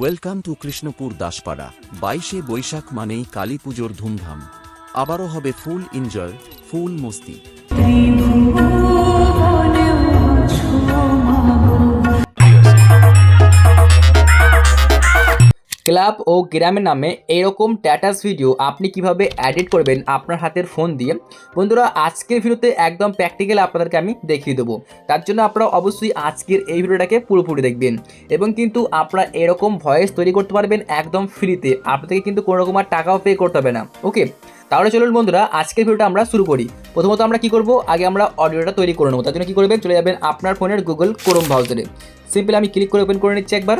Welcome to Krishnapur Daspara. বাইশে বৈশাখ মানেই কালী পুজোর ধুমধাম। আবারও হবে ফুল এনজয়, ফুল মস্তি। ক্লাব ও গ্রামের নামে এরকম স্ট্যাটাস ভিডিও আপনি কীভাবে এডিট করবেন আপনার হাতের ফোন দিয়ে? বন্ধুরা, আজকের ভিডিওতে একদম প্র্যাকটিক্যাল আপনাদেরকে আমি দেখিয়ে দেবো। তার জন্য আপনারা অবশ্যই আজকের এই ভিডিওটাকে পুরোপুরি দেখবেন। এবং কিন্তু আপনারা এরকম ভয়েস তৈরি করতে পারবেন একদম ফ্রিতে আপনাদেরকে কিন্তু কোনো রকম আর টাকাও পে করতে হবে না। ওকে তাহলে চলুন বন্ধুরা, আজকের ভিডিওটা আমরা শুরু করি। প্রথমত আমরা কি করব? আগে আমরা অডিওটা তৈরি করে নেব। তার জন্য কী করবেন? চলে যাবেন আপনার ফোনের গুগল ক্রোম ব্রাউজারে সিম্পলি আমি ক্লিক করে ওপেন করে নিচ্ছি একবার।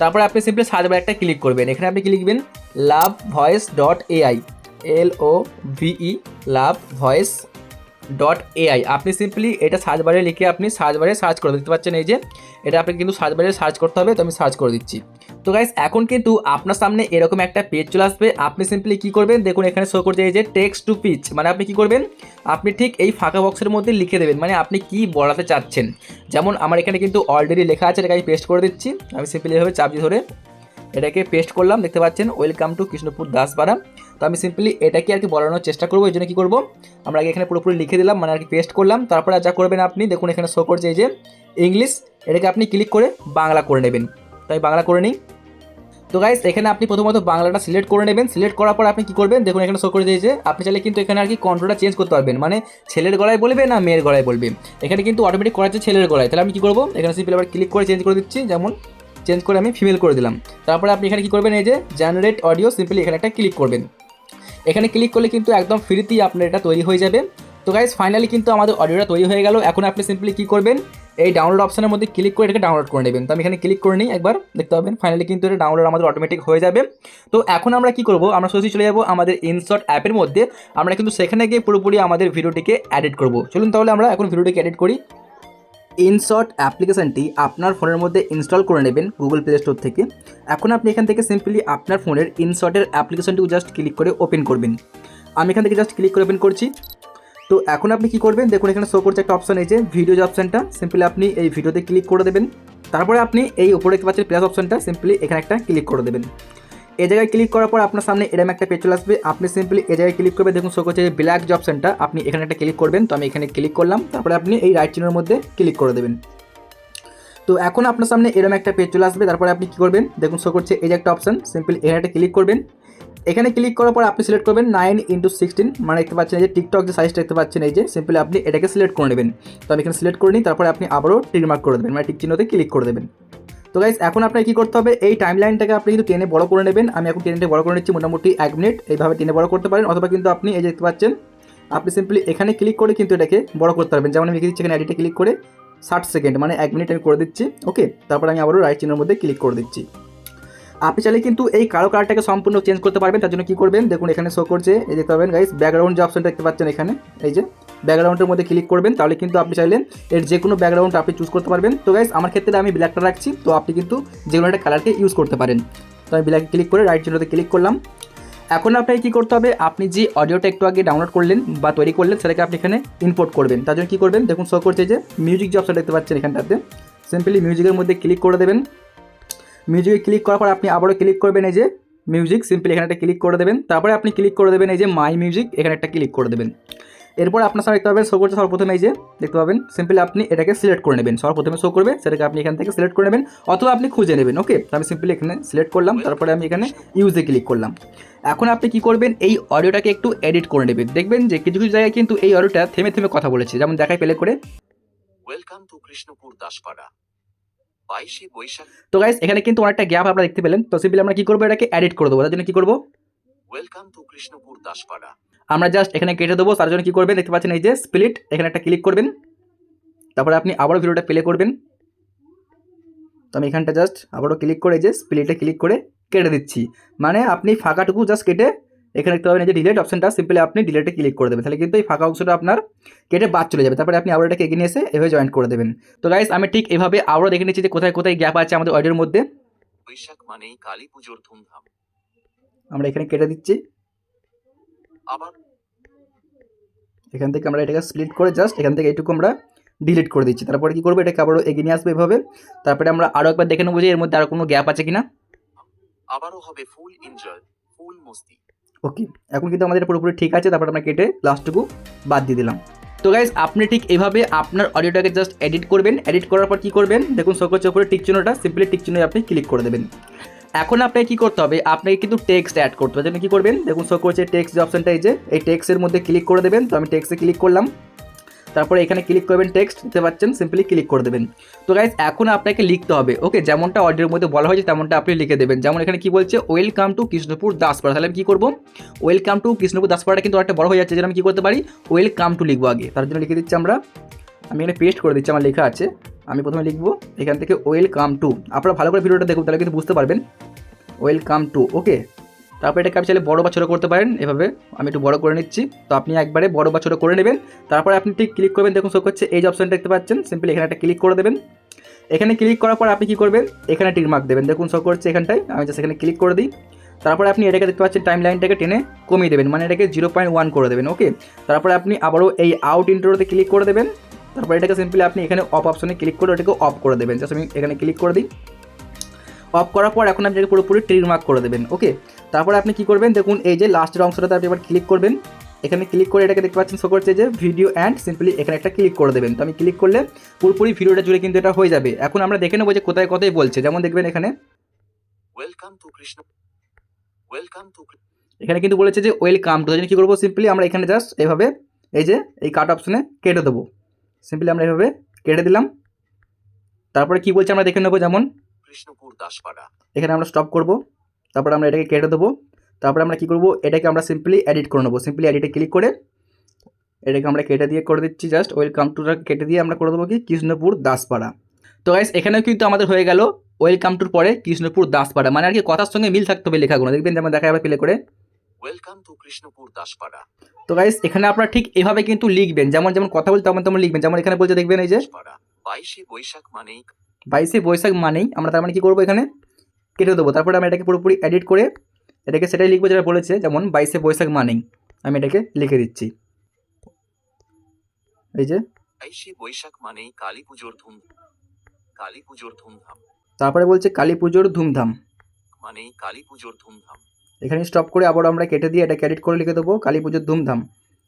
তারপরে আপনি সিম্পলি সার্চ একটা ক্লিক করবেন। এখানে আপনি লিখবেন? Love voice dot AI L O V E love voice dot AI আপনি সিম্পলি এটা সার্চ বারে লিখে আপনি সার্চ বারে সার্চ করে দেখতে পাচ্ছেন এই যে, এটা আপনি কিন্তু সার্চ বারে সার্চ করতে হবে, তো আমি সার্চ করে দিচ্ছি। তো গাইস এখন কিন্তু আপনার সামনে এরকম একটা পেজ চলে আসবে। আপনি সিম্পলি কি করবেন? দেখুন, এখানে শো করছে এই যে টেক্সট টু পিচ মানে আপনি কি করবেন? আপনি ঠিক এই ফাঁকা বক্সের মধ্যে লিখে দেবেন মানে আপনি কি বলাতে চাচ্ছেন। যেমন আমার এখানে কিন্তু অলরেডি লেখা আছে, এটাকে আমি পেস্ট করে দিচ্ছি। আমি সিম্পলি এভাবে চাবি ধরে এটাকে পেস্ট করলাম, দেখতে পাচ্ছেন ওয়েলকাম টু কৃষ্ণপুর দাসপাড়া তো আমি সিম্পলি এটাকে আর কি বলানোর চেষ্টা করব, এই জন্য কী করব? আমরা আগে এখানে পুরোপুরি লিখে দিলাম মানে আর কি পেস্ট করলাম। তারপরে যা করবেন আপনি, দেখুন, এখানে শো করছে এই যে ইংলিশ এটাকে আপনি ক্লিক করে বাংলা করে নেবেন। তাই বাংলা করে নিই। তো গাইস এখানে আপনি প্রথমত বাংলাটা সিলেক্ট করে নেবেন। সিলেক্ট করার পর আপনি কি করবেন? দেখুন, এখানে শো করে দিয়েছে। আপনি চাইলে কিন্তু এখানে আর কি কন্ট্রোলটা চেঞ্জ করতে পারবেন। মানে ছেলের গলায় বলবে না মেয়ের গলায় বলবে? এখানে কিন্তু অটোমেটিক করা আছে ছেলের গলায়। তাহলে আমি কি করব? এখানে সিম্পল আবার ক্লিক করে চেঞ্জ করে দিচ্ছি। যেমন চেঞ্জ করে আমি ফিমেল করে দিলাম। তারপরে আপনি এখানে কি করবেন? এই যে জেনারেট অডিও সিম্পলি এখানে একটা ক্লিক করবেন। এখানে ক্লিক করলে কিন্তু একদম ফ্রিতেই আপনার এটা তৈরি হয়ে যাবে। তো গাইজ ফাইনালি কিন্তু আমাদের অডিওটা তৈরি হয়ে গেল। এখন আপনি সিম্পলি কী করবেন? এই ডাউনলোড অপশনের মধ্যে ক্লিক করে এটাকে ডাউনলোড করে নেবেন। তো আমি এখানে ক্লিক করে নিই, একবার দেখতে পাবেন। ফাইনালি কিন্তু এটা ডাউনলোড আমাদের অটোমেটিক হয়ে যাবে। তো এখন আমরা কি করব? আমরা সোজাসুজি চলে যাব আমাদের ইনশর্ট অ্যাপের মধ্যে। আমরা কিন্তু সেখানে গিয়ে পুরোপুরি আমাদের ভিডিওটিকে এডিট করব। চলুন তাহলে আমরা এখন ভিডিওটিকে এডিট করি। ইনশর্ট অ্যাপ্লিকেশানটি আপনার ফোনের মধ্যে ইনস্টল করে নেবেন গুগল প্লে স্টোর থেকে। এখন আপনি এখান থেকে সিম্পলি আপনার ফোনের ইনশর্টের অ্যাপ্লিকেশনটিও জাস্ট ক্লিক করে ওপেন করবেন। আমি এখান থেকে জাস্ট ক্লিক করে ওপেন করছি। তো এখন আপনি কি করবেন? দেখুন, এখানে শো করছে একটা অপশন এই যে ভিডিও যে অপশনটা সিম্পলি আপনি এই ভিডিওতে ক্লিক করে দেবেন। তারপরে আপনি এই উপরে দেখতে পাচ্ছেন প্লাস অপশনটা সিম্পলি এখানে একটা ক্লিক করে দেবেন। এই জায়গায় ক্লিক করার পর আপনার সামনে এরম একটা পেজ চলে আসবে। আপনি সিম্পলি এই জায়গায় ক্লিক করবে দেখুন শো করছে ব্ল্যাক যে অপশনটা আপনি এখানে একটা ক্লিক করবেন। তো আমি এখানে ক্লিক করলাম। তারপরে আপনি এই রাইট চিহ্নের মধ্যে ক্লিক করে দেবেন। তো এখন আপনার সামনে এরম একটা পেজ চলে আসবে। তারপরে আপনি কী করবেন? দেখুন শো করছে এই যে একটা অপশন সিম্পলি এখানে একটা ক্লিক করবেন। এখানে ক্লিক করার পর আপনি সিলেক্ট করবেন নাইন ইন্টু সিক্সটিন মানে দেখতে পাচ্ছেন এই যে টিকটক যে সাইজটা দেখতে পাচ্ছেন, এই যে সিম্পলি আপনি এটাকে সিলেক্ট করে নেবেন। তো আমি এখানে সিলেক্ট করে নিই তারপরে আপনি আবারও টিক মার্ক করে দেবেন মানে টিক চিহ্নতে ক্লিক করে দেবেন। তো গাইজ এখন আপনার কী করতে হবে, এই টাইম লাইনটাকে আপনি কিন্তু টেনে বড় করে নেবেন। আমি এখন টেনে বড় করে নিচ্ছি মোটামুটি এক মিনিট এইভাবে টেনে বড় করতে পারেন, অথবা কিন্তু আপনি এই যে দেখতে পাচ্ছেন, আপনি সিম্পলি এখানে ক্লিক করে কিন্তু এটাকে বড় করতে পারবেন। যেমন আমি লিখে দিচ্ছি এখানে এডিটে ক্লিক করে ষাট সেকেন্ড মানে এক মিনিট আমি করে দিচ্ছি ওকে তারপর আমি আবারও রাইট চিহ্নের মধ্যে ক্লিক করে দিচ্ছি। আপনি চাইলে কিন্তু এই কালো কালারটাকে সম্পূর্ণ চেঞ্জ করতে পারবেন, তার জন্য কী করবেন? দেখুন, এখানে শো করছে, এই দেখতে পাবেন গাইস ব্যাকগ্রাউন্ড যে অপশনটা দেখতে পাচ্ছেন এখানে, এই যে ব্যাকগ্রাউন্ডের মধ্যে ক্লিক করবেন, তাহলে কিন্তু আপনি চাইলেন এর যে কোনো ব্যাকগ্রাউন্ড আপনি চুজ করতে পারবেন। তো গাইস আমার ক্ষেত্রে আমি ব্ল্যাকটা রাখছি, তো আপনি কিন্তু যে কোনো একটা কালারকে ইউজ করতে পারেন। তো আমি ব্ল্যাক ক্লিক করে রাইট চিহ্নতে ক্লিক করলাম। এখন আপনাকে কী করতে হবে? আপনি যে অডিওটা একটু আগে ডাউনলোড করলেন বা তৈরি করলেন, সেটাকে আপনি এখানে ইম্পোর্ট করবেন। তার জন্য কী করবেন? দেখুন শো করছে যে মিউজিক যে অপশন দেখতে পাচ্ছেন এখানটাতে। সিম্পলি মিউজিকের মধ্যে ক্লিক করে দেবেন। মিউজিকে ক্লিক করার পর আপনি আবারও ক্লিক করবেন এই যে মিউজিক সিম্পলি এখানে একটা ক্লিক করে দেবেন। তারপরে আপনি ক্লিক করে দেবেন এই যে মাই মিউজিক এখানে একটা ক্লিক করে দেবেন। এরপর আপনার সামনে দেখতে পাবেন শো করছে সর্বপ্রথমে এই যে, দেখতে পাবেন সিম্পলি আপনি এটাকে সিলেক্ট করে নেবেন। সর্বপ্রথমে শো করবে, সেটাকে আপনি এখান থেকে সিলেক্ট করে নেবেন, অথবা আপনি খুঁজে নেবেন ওকে আমি সিম্পলি এখানে সিলেক্ট করলাম, তারপরে আমি এখানে ইউজে ক্লিক করলাম। এখন আপনি কি করবেন, এই অডিওটাকে একটু এডিট করে নেবেন। দেখবেন যে কিছু কিছু জায়গায় কিন্তু এই অডিওটা থেমে থেমে কথা বলেছে। যেমন দেখায় পেলে করে। ওয়েলকাম টু কৃষ্ণপুর দাসপাড়া বাইশে বৈশাখ। তো গাইস এখানে কিন্তু অনেকটা গ্যাপ আপনারা দেখতে পেলেন। তো সিম্পলি আমরা কি করব? এটাকে এডিট করে দেবো। তার জন্য কি করব? ওয়েলকাম টু কৃষ্ণপুর দাসপাড়া আমরা জাস্ট এখানে কেটে দেবো। তার জন্য কি করবেন? দেখতে পাচ্ছেন এই যে স্প্লিট এখানে একটা ক্লিক করবেন। তারপরে আপনি আবারও ভিডিওটা প্লে করবেন। তো আমি এখানটা জাস্ট আবারও ক্লিক করে এই যে স্প্লিটে ক্লিক করে কেটে দিচ্ছি। মানে আপনি ফাঁকাটুকু জাস্ট কেটে এখানে দেখতে পাবেন এই যে ডিলেট অপশনটা সিম্পলি আপনি ডিলেটে ক্লিক করে দেবেন। তাহলে কিন্তু এই ফাঁকা অংশটা আপনার কেটে বাদ চলে যাবে। তারপরে আপনি আবার এটাকে এগিয়ে নিয়ে এসে এভাবে জয়েন করে দেবেন। তো গাইস আমি ঠিক এভাবে আবারও দেখে নিচ্ছি যে কোথায় কোথায় গ্যাপ আছে আমাদের অডিওর মধ্যে। বৈশাখ মানেই কালী পুজোর ধুমধাম। আমরা এখানে কেটে দিচ্ছি। আবার এখান থেকে আমরা এটাকে স্প্লিট করে জাস্ট এখান থেকে এইটুকু আমরা ডিলিট করে দিচ্ছি। তারপরে কি করব? এটাকে আবারও এগিয়ে নিয়ে আসবে এভাবে। তারপরে আমরা আরও একবার দেখে নেব যে এর মধ্যে আর কোনো গ্যাপ আছে কিনা। আবারও হবে ফুল এনজয় ফুল মস্তি। ওকে এখন কিন্তু আমাদের পুরোপুরি ঠিক আছে, তারপর আমরা কেটে লাস্টটুকু বাদ দিয়ে দিলাম। তো গাইজ আপনি ঠিক এভাবে আপনার অডিওটাকে জাস্ট এডিট করবেন এডিট করার পর কী করবেন? দেখুন সকলের উপরে টিক সিম্পলি টিক আপনি ক্লিক করে দেবেন। এখন আপনাকে কী করতে হবে, আপনাকে কিন্তু টেক্সট অ্যাড করতে হবে। জন্য কী করবেন? দেখুন শো করছে টেক্সট যে অপশানটা এই যে, এই টেক্সের মধ্যে ক্লিক করে দেবেন। তো আমি টেক্সে ক্লিক করলাম। তারপরে এখানে ক্লিক করবেন টেক্সট দিতে পাচ্ছেন সিম্পলি ক্লিক করে দেবেন। তো গাইজ এখন আপনাকে লিখতে হবে ওকে যেমনটা অডিওর মধ্যে বলা হয়েছে, তেমনটা আপনি লিখে দেবেন। যেমন এখানে কি বলছে ওয়েলকাম টু কৃষ্ণপুর দাসপাড়া তাহলে আমি কী করব? ওয়েলকাম টু কৃষ্ণপুর দাসপাড়াটা কিন্তু একটা বড় হয়ে যাচ্ছে যেন আমি কী করতে পারি? ওয়েলকাম টু লিখব আগে। তার জন্য লিখে দিচ্ছি আমরা, আমি এখানে পেস্ট করে দিচ্ছি, আমার লেখা আছে। আমি প্রথমে লিখব, এখান থেকে ওয়েলকাম টু আপনারা ভালো করে ভিডিওটা দেখুন, তাহলে কিন্তু বুঝতে পারবেন। ওয়েলকাম টু ওকে তারপর এটাকে আপনি চাইলে বড়ো বা ছোটো করতে পারেন, এভাবে। আমি একটু বড় করে নিচ্ছি। তো আপনি একবারে বড় বা ছোটো করে নেবেন। তারপরে আপনি ঠিক ক্লিক করবেন। দেখুন শো করছে এই যে দেখতে পাচ্ছেন। সিম্পলি এখানে একটা ক্লিক করে দেবেন। এখানে ক্লিক করার পর আপনি কী করবেন? এখানে টিক মার্ক দেবেন। দেখুন শো করছে এখানটায়। আমি জাস্ট এখানে ক্লিক করে দিই। তারপরে আপনি এটাকে দেখতে পাচ্ছেন টাইম লাইনটাকে টেনে কমিয়ে দেবেন। মানে এটাকে জিরো পয়েন্ট ওয়ান করে দেবেন ওকে তারপরে আপনি আবারও এই আউট ইন্টারোতে ক্লিক করে দেবেন। তারপরে এটাকে সিম্পলি আপনি এখানে অফ অপশনে ক্লিক করে ওটাকে অফ করে দেবেন। জাস্ট আমি এখানে ক্লিক করে দিই। অফ করার পর এখন আপনি পুরোপুরি ট্রিক মার্ক করে দেবেন ওকে তারপরে আপনি কি করবেন? দেখুন এই যে লাস্টের অংশটাতে আপনি এবার ক্লিক করবেন এখানে ক্লিক করে এটাকে দেখতে পাচ্ছেন শো করছে যে ভিডিও অ্যান্ড সিম্পলি এখানে একটা ক্লিক করে দেবেন। তো আমি ক্লিক করলে পুরোপুরি ভিডিওটা জুড়ে কিন্তু এটা হয়ে যাবে। এখন আমরা দেখে নেব যে কোথায় কোথায় বলছে। যেমন দেখবেন এখানে। Welcome to Krishna welcome to এখানে কিন্তু বলেছে যে ওয়েলকাম টু জন্য কী করব? সিম্পলি আমরা এখানে জাস্ট এভাবে এই যে এই কাট অপশনে কেটে দেবো। সিম্পলি আমরা এভাবে কেটে দিলাম। তারপরে কি বলছে আমরা দেখে নেব যেমন। কৃষ্ণপুর দাসপাড়া এখানে আমরা স্টপ করব। তারপরে আমরা এটাকে কেটে দেবো। তারপরে আমরা কী করব? এটাকে আমরা সিম্পলি এডিট করে নেব। সিম্পলি এডিটে ক্লিক করে এটাকে আমরা কেটে দিয়ে করে দিচ্ছি জাস্ট ওয়েলকাম টুটা কেটে দিয়ে আমরা করে দেবো কি? কৃষ্ণপুর দাসপাড়া। তো গাইস এখানেও কিন্তু আমাদের হয়ে গেল ওয়েলকাম টুর পরে কৃষ্ণপুর দাসপাড়া। মানে আর কি কথার সঙ্গে মিল থাকতে হবে লেখাগুলো। দেখবেন যেমন দেখা যাবে প্লে করে। Welcome to Krishnapur Daspara. তো গাইস এখানে আপনারা ঠিক এভাবে কিন্তু লিখবেন। যেমন যেমন কথা বলতে তেমন তেমন লিখবেন। যেমন এখানে বলছে দেখবেন এই যে বাইশে বৈশাখ মানেই বাইশে বৈশাখ মানেই আমরা তার মানে কি করব এখানে? কেটে দেবো। তারপরে আমি এটাকে পুরোপুরি এডিট করে এটাকে সেটাই লিখব যেটা বলেছে যেমন বাইশে বৈশাখ মানেই। আমি এটাকে লিখে দিচ্ছি। এই যে। বাইশে বৈশাখ মানেই কালী পুজোর ধুম কালী পুজোর ধুমধাম। তারপরে বলছে কালী পুজোর ধুমধাম। মানেই কালী পুজোর ধুমধাম। এখানে স্টপ করে আবার আমরা কেটে দিয়ে এটাকে এডিট করে লিখে দেবো কালী পুজোর ধুমধাম।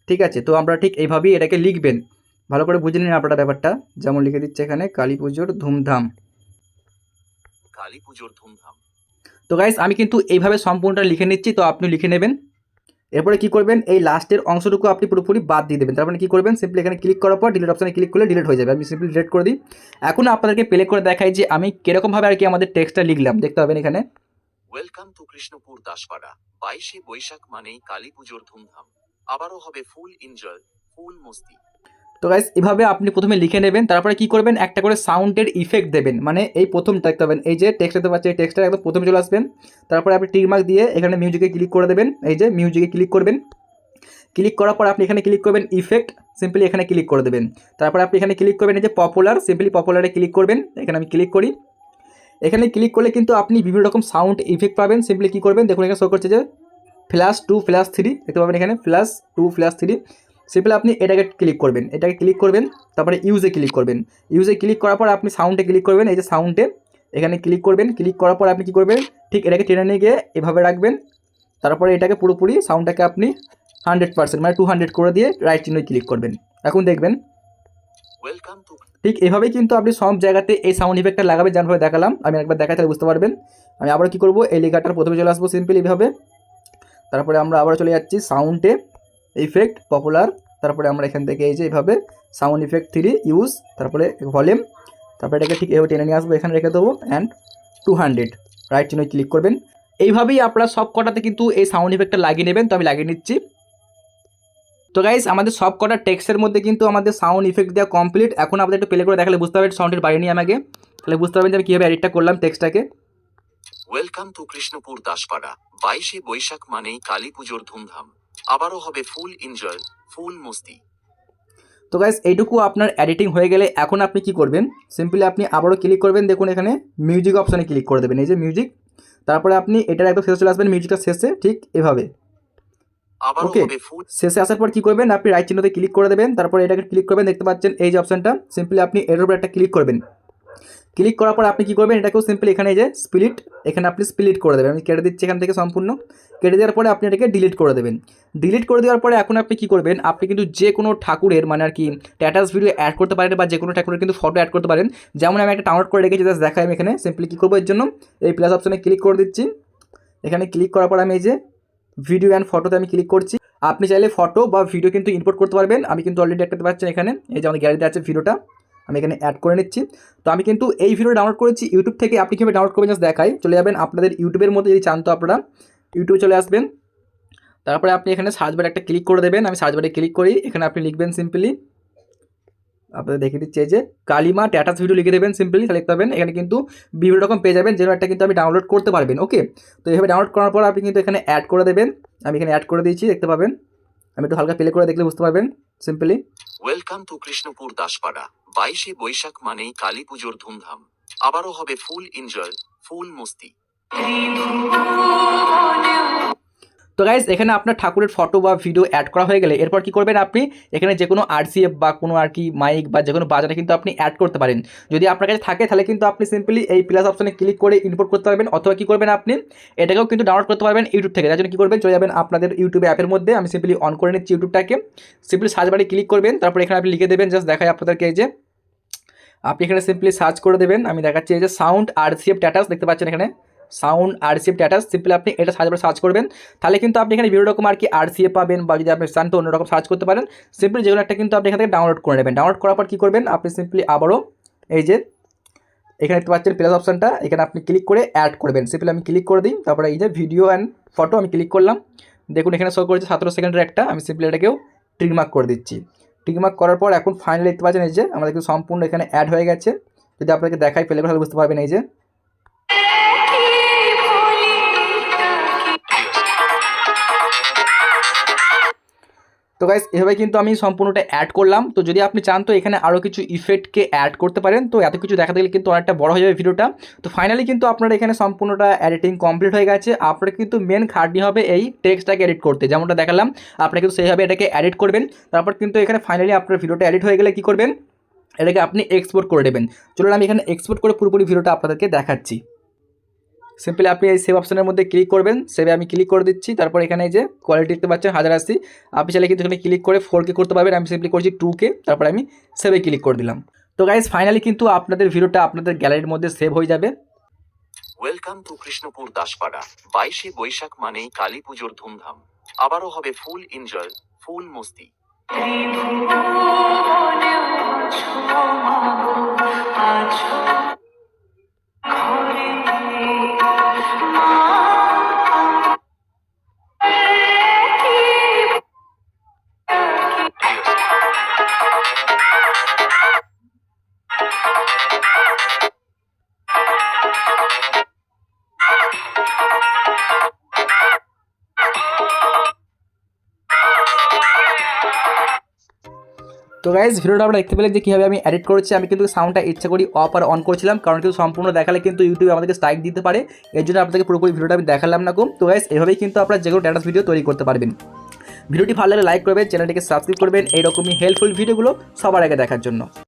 ঠিক আছে তো আমরা ঠিক এইভাবেই এটাকে লিখবেন। ভালো করে বুঝে নিন আপনারা ব্যাপারটা। যেমন লিখে দিচ্ছে এখানে কালী পুজোর ধুমধাম। কালী পুজোর ধুমধাম। তো গাইস আমি কিন্তু এইভাবে সম্পূর্ণটা লিখে নিচ্ছি তো আপনি লিখে নেবেন। এরপরে কি করবেন? এই লাস্টের অংশটুকু আপনি পুরোপুরি বাদ দিয়ে দেবেন। তারপরে কি করবেন? সিম্পলি এখানে ক্লিক করার পর ডিলিট অপশানে ক্লিক করলে ডিলিট হয়ে যাবে। আমি সিম্পলি ডিলিট করে দিই। এখন আপনাদেরকে প্লে করে দেখাই যে আমি কীরকমভাবে আর কি আমাদের টেক্সটটা লিখলাম। দেখতে পাবেন এখানে। ওয়েলকাম টু কৃষ্ণপুর দাসপাড়া বাইশে বৈশাখ মানেই কালী পুজোর ধুমধাম। আবারও হবে ফুল এনজয় ফুল মস্তি। তো গাইস এভাবে আপনি প্রথমে লিখে নেবেন, তারপরে কি করবেন? একটা করে সাউন্ডের ইফেক্ট দেবেন। মানে এই প্রথম দেখতে পাবেন এই যে টেক্সট দেখতে পাচ্ছেন, এই টেক্সটটা একদম প্রথমে চলে আসবেন। তারপরে আপনি টিকমার্ক দিয়ে এখানে মিউজিকে ক্লিক করে দেবেন। এই যে মিউজিকে ক্লিক করবেন। ক্লিক করার পর আপনি এখানে ক্লিক করবেন ইফেক্ট সিম্পলি এখানে ক্লিক করে দেবেন। তারপরে আপনি এখানে ক্লিক করবেন এই যে পপুলার সিম্পলি পপুলারে ক্লিক করবেন। এখানে আমি ক্লিক করি। এখানে ক্লিক করলে কিন্তু আপনি বিভিন্ন রকম সাউন্ড ইফেক্ট পাবেন। সিম্পলি কী করবেন? দেখুন, এখানে শো করছে যে ফ্ল্যাশ টু ফ্ল্যাশ থ্রি দেখতে পাবেন এখানে flash two flash three simply আপনি এটাকে ক্লিক করবেন। এটাকে ক্লিক করবেন তারপরে ইউজে ক্লিক করবেন। ইউজে ক্লিক করার পর আপনি সাউন্ডে ক্লিক করবেন এই যে সাউন্ডে এখানে ক্লিক করবেন ক্লিক করার পর আপনি কী করবেন? ঠিক এটাকে টেনে নিয়ে গিয়ে এভাবে রাখবেন। তারপরে এটাকে পুরোপুরি সাউন্ডটাকে আপনি হান্ড্রেড পার্সেন্ট মানে টু হান্ড্রেড করে দিয়ে রাইট চিহ্ন ক্লিক করবেন। এখন দেখবেন। ওয়েলকাম টু ঠিক এভাবেই কিন্তু আপনি সব জায়গাতে এই সাউন্ড ইফেক্টটা লাগাবেন যেমনভাবে দেখালাম। আমি একবার দেখা তাহলে বুঝতে পারবেন। আমি আবার কি করব? এই লেখাটার প্রথমে চলে আসব সিম্পল এইভাবে তারপরে আমরা আবার চলে যাচ্ছি সাউন্ডে ইফেক্ট পপুলার তারপরে আমরা এখান থেকে এই যে এইভাবে সাউন্ড ইফেক্ট থ্রি ইউজ তারপরে ভলিউম তারপরে এটাকে ঠিক এভাবে টেনে নিয়ে আসব, এখানে রেখে দেবো অ্যান্ড টু হান্ড্রেড রাইট চিহ্ন ক্লিক করবেন। এইভাবেই আপনারা সব কটাতে কিন্তু এই সাউন্ড ইফেক্টটা লাগিয়ে নেবেন, তো আমি লাগিয়ে নিচ্ছি। তো গাইস আমাদের সব কটা টেক্সটের মধ্যে কিন্তু আমাদের সাউন্ড ইফেক্ট দেওয়া কমপ্লিট এখন আপনাদের একটু প্লে করে দেখালে বুঝতে পারবেন সাউন্ডের বাইরে নিয়ে আমাকে। তাহলে বুঝতে পারবেন যে আমি কীভাবে এডিটটা করলাম টেক্সটটাকে ওয়েলকাম টু কৃষ্ণপুর দাসপাড়া বাইশে বৈশাখ মানেই কালী পুজোর ধুমধাম। আবারও হবে ফুল এনজয় ফুল মস্তি। তো গাইস এইটুকু আপনার এডিটিং হয়ে গেলে এখন আপনি কি করবেন? সিম্পলি আপনি আবারও ক্লিক করবেন দেখুন এখানে মিউজিক অপশানে ক্লিক করে দেবেন। এই যে মিউজিক তারপরে আপনি এটার একদম শেষে চলে আসবেন মিউজিকটা শেষে ঠিক এভাবে। ফুল শেষে আসার পর কি করবেন? আপনি রাইট চিহ্নতে ক্লিক করে দেবেন তারপরে এটাকে ক্লিক করবেন দেখতে পাচ্ছেন এই যে অপশানটা সিম্পলি আপনি এর উপর একটা ক্লিক করবেন। ক্লিক করার পর আপনি কী করবেন? এটাকেও সিম্পলি এখানে যে স্প্লিট এখানে আপনি স্প্লিট করে দেবেন। আমি কেটে দিচ্ছি এখান থেকে সম্পূর্ণ। কেটে দেওয়ার পরে আপনি এটাকে ডিলিট করে দেবেন। ডিলিট করে দেওয়ার পরে এখন আপনি কী করবেন? আপনি কিন্তু যে কোনো ঠাকুরের মানে আর কি স্ট্যাটাস ভিডিও অ্যাড করতে পারেন বা যে কোনো ঠাকুরের কিন্তু ফটো অ্যাড করতে পারেন। যেমন আমি একটা ডাউনলোড করে রেখেছি জাস্ট দেখাই আমি এখানে। সিম্পলি কী করব এর জন্য? এই প্লাস অপশানে ক্লিক করে দিচ্ছি। এখানে ক্লিক করার পর আমি এই যে ভিডিও অ্যান্ড ফটোতে আমি ক্লিক করছি। আপনি চাইলে ফটো বা ভিডিও কিন্তু ইম্পোর্ট করতে পারবেন। আমি কিন্তু অলরেডি একটা পাচ্ছেন এখানে। এই যে আমাদের গ্যালারিতে আছে ভিডিওটা আমি এখানে অ্যাড করে নিচ্ছি। তো আমি কিন্তু এই ভিডিও ডাউনলোড করেছি ইউটিউব থেকে আপনি কীভাবে ডাউনলোড করবেন জাস্ট দেখাই। চলে যাবেন আপনাদের ইউটিউবের মধ্যে, যদি চান তো আপনারা ইউটিউবে চলে আসবেন। তারপরে আপনি এখানে সার্চ বারে একটা ক্লিক করে দেবেন। আমি সার্চ বারে ক্লিক করি, এখানে আপনি লিখবেন সিম্পলি আপনাদের দেখে দিচ্ছি যে, কালিমা ট্যাটাস ভিডিও লিখে দেবেন সিম্পলি তাহলে পাবেন। এখানে কিন্তু বিভিন্ন রকম পেয়ে যাবেন যেন একটা কিন্তু আপনি ডাউনলোড করতে পারবেন ওকে তো এইভাবে ডাউনলোড করার পর আপনি কিন্তু এখানে অ্যাড করে দেবেন। আমি এখানে অ্যাড করে দিয়েছি, দেখতে পাবেন। আমি একটু হালকা প্লে করে দেখলে বুঝতে পারবেন simply welcome to Krishnapur Daspara. বাইশে বৈশাখ মানেই কালী পুজোর ধুমধাম। আবারও হবে ফুল এনজয়, ফুল মস্তি। তো গাইজ এখানে আপনার ঠাকুরের ফটো বা ভিডিও অ্যাড করা হয়ে গেলে এরপর কি করবেন আপনি? এখানে যে কোনো আরসিএফ বা কোনো আর কি মাইক বা যে কোনো বাজারে কিন্তু আপনি অ্যাড করতে পারেন। যদি আপনার কাছে থাকে, তাহলে কিন্তু আপনি সিম্পলি এই প্লাস অপশনে ক্লিক করে ইম্পোর্ট করতে পারবেন, অথবা কী করবেন আপনি? এটাকেও কিন্তু ডাউনলোড করতে পারবেন ইউটিউব থেকে। তার জন্য কী করবেন? চলে যাবেন আপনাদের ইউটিউব অ্যাপের মধ্যে। আমি সিম্পলি অন করে নিচ্ছি ইউটিউবটাকে সিম্পলি সার্চ বারে ক্লিক করবেন। তারপর এখানে আপনি লিখে দেবেন জাস্ট দেখায় আপনাদেরকে এই যে। আপনি এখানে সিম্পলি সার্চ করে দেবেন। আমি দেখাচ্ছি এই যে সাউন্ড আরসিএফ স্ট্যাটাস দেখতে পাচ্ছেন এখানে? সাউন্ড আর আরসিএফ স্ট্যাটাস, সিম্পলি আপনি এটা সার্চ করে সার্চ করবেন। তাহলে কিন্তু আপনি এখানে বিভিন্ন রকম আর কি আর আরসিএফ পাবেন বা যদি আপনি চান তো অন্যরকম সার্চ করতে পারেন। সিম্পলি যেগুলো একটা কিন্তু আপনি এখান থেকে ডাউনলোড করে নেবেন। ডাউনলোড করার পর কী করবেন? আপনি সিম্পলি আবারও এই যে এখানে দেখতে পাচ্ছেন প্লাস অপশানটা এখানে আপনি ক্লিক করে অ্যাড করবেন। সিম্পলি আমি ক্লিক করে দিই। তারপরে এই যে ভিডিও অ্যান্ড ফটো আমি ক্লিক করলাম। দেখুন এখানে শো করেছে সতেরো সেকেন্ডের একটা। আমি সিম্পলি এটাকেও ট্রিকমার্ক করে দিচ্ছি। ট্রিকমার্ক করার পর এখন ফাইনালি দেখতে পাচ্ছেন এই যে আমাদের কিন্তু সম্পূর্ণ এখানে অ্যাড হয়ে গেছে। যদি আপনাকে দেখাই ফেলে তাহলে বুঝতে পারবেন এই যে। তো গাইস এভাবে কিন্তু আমি সম্পূর্ণটা অ্যাড করলাম। তো যদি আপনি চান তো এখানে আরও কিছু ইফেক্টকে অ্যাড করতে পারেন, তো এত কিছু দেখা গেলে কিন্তু অনেকটা বড় হয়ে যাবে ভিডিওটা। তো ফাইনালি কিন্তু আপনারা এখানে সম্পূর্ণটা এডিটিং কমপ্লিট হয়ে গেছে। আপনার কিন্তু মেন খাটনি হবে এই টেক্সটটাকে এডিট করতে। যেমনটা দেখালাম, আপনি কিন্তু সেইভাবে এটাকে এডিট করবেন। তারপর কিন্তু এখানে ফাইনালি আপনার ভিডিওটা এডিট হয়ে গেলে কী করবেন? এটাকে আপনি এক্সপোর্ট করে দেবেন চলুন আমি এখানে এক্সপোর্ট করে পুরোপুরি ভিডিওটা আপনাদেরকে দেখাচ্ছি। সিম্পলি আপনি এই সেভ অপশনের মধ্যে ক্লিক করবেন সেভে আমি ক্লিক করে দিচ্ছি তারপর এখানে যে কোয়ালিটি দেখতে পাচ্ছেন হাজার আশি আপনি চাইলে কিন্তু এখানে ক্লিক করে ফোর কে করতে পারবেন আমি সিম্পলি করছি টু কে তারপরে আমি সেভে ক্লিক করে দিলাম। তো গাইজ ফাইনালি কিন্তু আপনাদের ভিডিওটা আপনাদের গ্যালারির মধ্যে সেভ হয়ে যাবে। ওয়েলকাম টু কৃষ্ণপুর দাসপাড়া বাইশে বৈশাখ মানেই কালী পুজোর ধুমধাম। আবারও হবে ফুল এনজয় ফুল মস্তি। তো গাইজ ভিডিওটা আমরা দেখতে পেলে যে কীভাবে আমি এডিট করেছি, আমি কিন্তু সাউন্ডটা ইচ্ছা করি অফ আর অন করেছিলাম, কারণ কিন্তু সম্পূর্ণ দেখালে কিন্তু ইউটিউবে আমাদেরকে স্ট্রাইক দিতে পারে। এর জন্য আপনাদেরকে পুরোপুরি ভিডিওটা আমি দেখালাম না কম তো গাইজ এভাবেই কিন্তু আপনারা যে কোনো ডেটাস ভিডিও তৈরি করতে পারবেন। ভিডিওটি ভালো লাগলে লাইক করবেন চ্যানেলটিকে সাবস্ক্রাইব করবেন। এইরকমই হেল্পফুল ভিডিওগুলো সবার আগে দেখার জন্য।